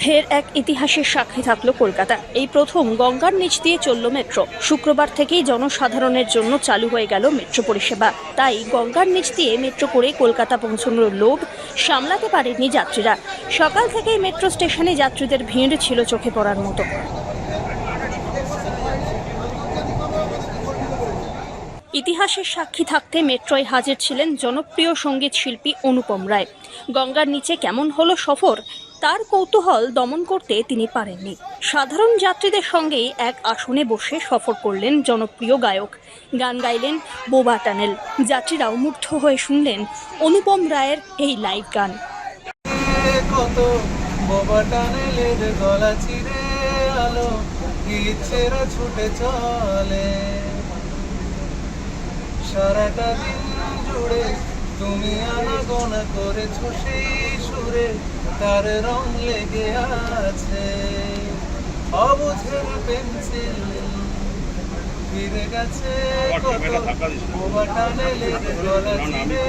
ফের এক ইতিহাসের সাক্ষী থাকল কলকাতা। এই প্রথম গঙ্গার নিচ দিয়ে চলল মেট্রো। শুক্রবার থেকেই জনসাধারণের জন্য চালু হয়ে গেল মেট্রো পরিষেবা। তাই গঙ্গার নিচ দিয়ে মেট্রো করে কলকাতা পৌঁছানোর লোভ সামলাতে পারেনি যাত্রীরা। সকাল থেকেই মেট্রো স্টেশনে যাত্রীদের ভিড় ছিল চোখে পড়ার মতো। ইতিহাসের সাক্ষী থাকতে মেট্রোয় হাজির ছিলেন জনপ্রিয় সংগীত শিল্পী অনুপম রায়। গঙ্গার নিচে কেমন হলো সফর? তার কৌতূহল দমন করতে তিনি পারেননি। সাধারণ যাত্রীদের সঙ্গেই এক আসনে বসে সফর করলেন জনপ্রিয় গায়ক। গান গাইলেন বোবা টানেল। যাত্রীরাও মুগ্ধ হয়ে শুনলেন অনুপম রায়ের এই লাইভ গান। কত সারাটা দিন জুড়ে তুমি আনাগোনা করেছ সেই সুরে, তার রং লেগে আছে অবুঝের পেন্সিল। ফিরে গেছে কত বোবা লেগে গলা চিনে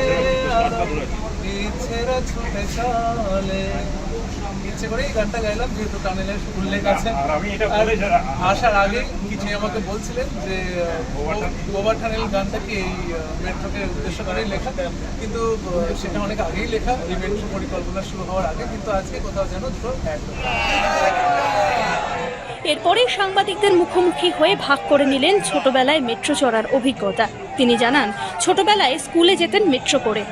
আলো ছুটে চলে। ইচ্ছে করে এই গানটা গাইলাম যেহেতু টানেলের উল্লেখ আছে। আর আসার আগে কিছু আমাকে বলছিলেন যে গোবার টানেল গানটাকে এই মেট্রোকে উদ্দেশ্য করেই লেখা। কিন্তু সেটা অনেক আগেই লেখা এই মেট্রো পরিকল্পনা শুরু হওয়ার আগে কিন্তু আজকে কোথাও যেন দুটো এরপরেই সাংবাদিকদের মুখোমুখি হয়ে ভাগ করে নিলেন ছোটবেলায় মেট্রো চড়ার অভিজ্ঞতা। তিনি জানান ছোটবেলায় স্কুলে যেতেন মেট্রো করে।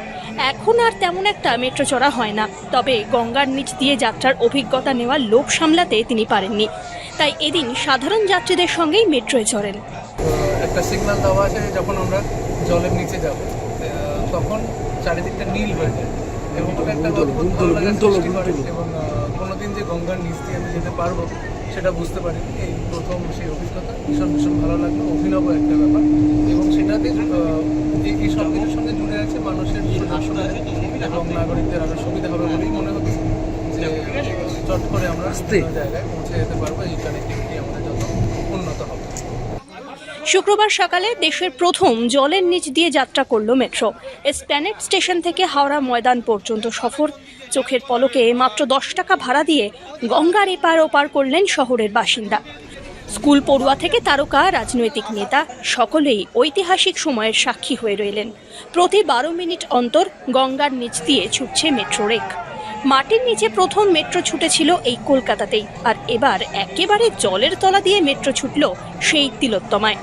এখন আর তেমন একটা মেট্রো চড়া হয় না। তবে গঙ্গার নিচ দিয়ে যাত্রার অভিজ্ঞতা নেওয়ার লোভ সামলাতে তিনি পারেননি। তাই এদিন সাধারণ যাত্রীদের সঙ্গেই মেট্রোয় চড়েন। একটা সিগন্যাল দেওয়া আছে যখন আমরা জলের নিচে যাব তখন চারিদিকটা নীল হয়ে যায় এবং ওটা একটা এবং কোনোদিন যে গঙ্গার নিচ দিয়ে আমি যেতে পারব সেটা বুঝতে পারি এই প্রথম সেই অভিজ্ঞতা ভীষণ ভীষণ ভালো লাগল। অভিনব একটা ব্যাপার। এবং সেটাতে এই সব কিছুর সঙ্গে মানুষের এবং নাগরিকদের আরও সুবিধা হবে বলেই মনে হচ্ছে যে চট করে আমরা জায়গায় পৌঁছে যেতে পারব এই কানেক্টিভিটি আমাদের যত উন্নত হবে। শুক্রবার সকালে দেশের প্রথম জলের নিচ দিয়ে যাত্রা করল মেট্রো। স্প্যানেট স্টেশন থেকে হাওড়া ময়দান পর্যন্ত সফর। চোখের পলকে মাত্র দশ টাকা ভাড়া দিয়ে গঙ্গার এপার ওপার করলেন শহরের বাসিন্দা। স্কুল পড়ুয়া থেকে তারকা, রাজনৈতিক নেতা সকলেই ঐতিহাসিক সময়ের সাক্ষী হয়ে রইলেন। প্রতি বারো মিনিট অন্তর গঙ্গার নিচ দিয়ে ছুটছে মেট্রো রেক। মাটির নিচে প্রথম মেট্রো ছুটেছিল এই কলকাতাতেই, আর এবার একেবারে জলের তলা দিয়ে মেট্রো ছুটল সেই তিলোত্তমায়।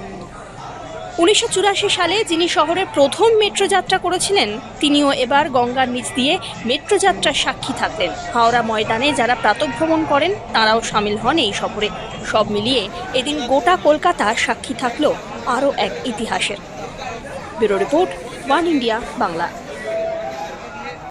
উনিশশো চুরাশি সালে যিনি শহরের প্রথম মেট্রো যাত্রা করেছিলেন, তিনিও এবার গঙ্গার নিচ দিয়ে মেট্রো যাত্রার সাক্ষী থাকলেন। হাওড়া ময়দানে যারা প্রাতভ্রমণ করেন, তারাও সামিল হন এই সফরে। সব মিলিয়ে এদিন গোটা কলকাতা সাক্ষী থাকল আরও এক ইতিহাসের। Bureau report, One India, Bangla.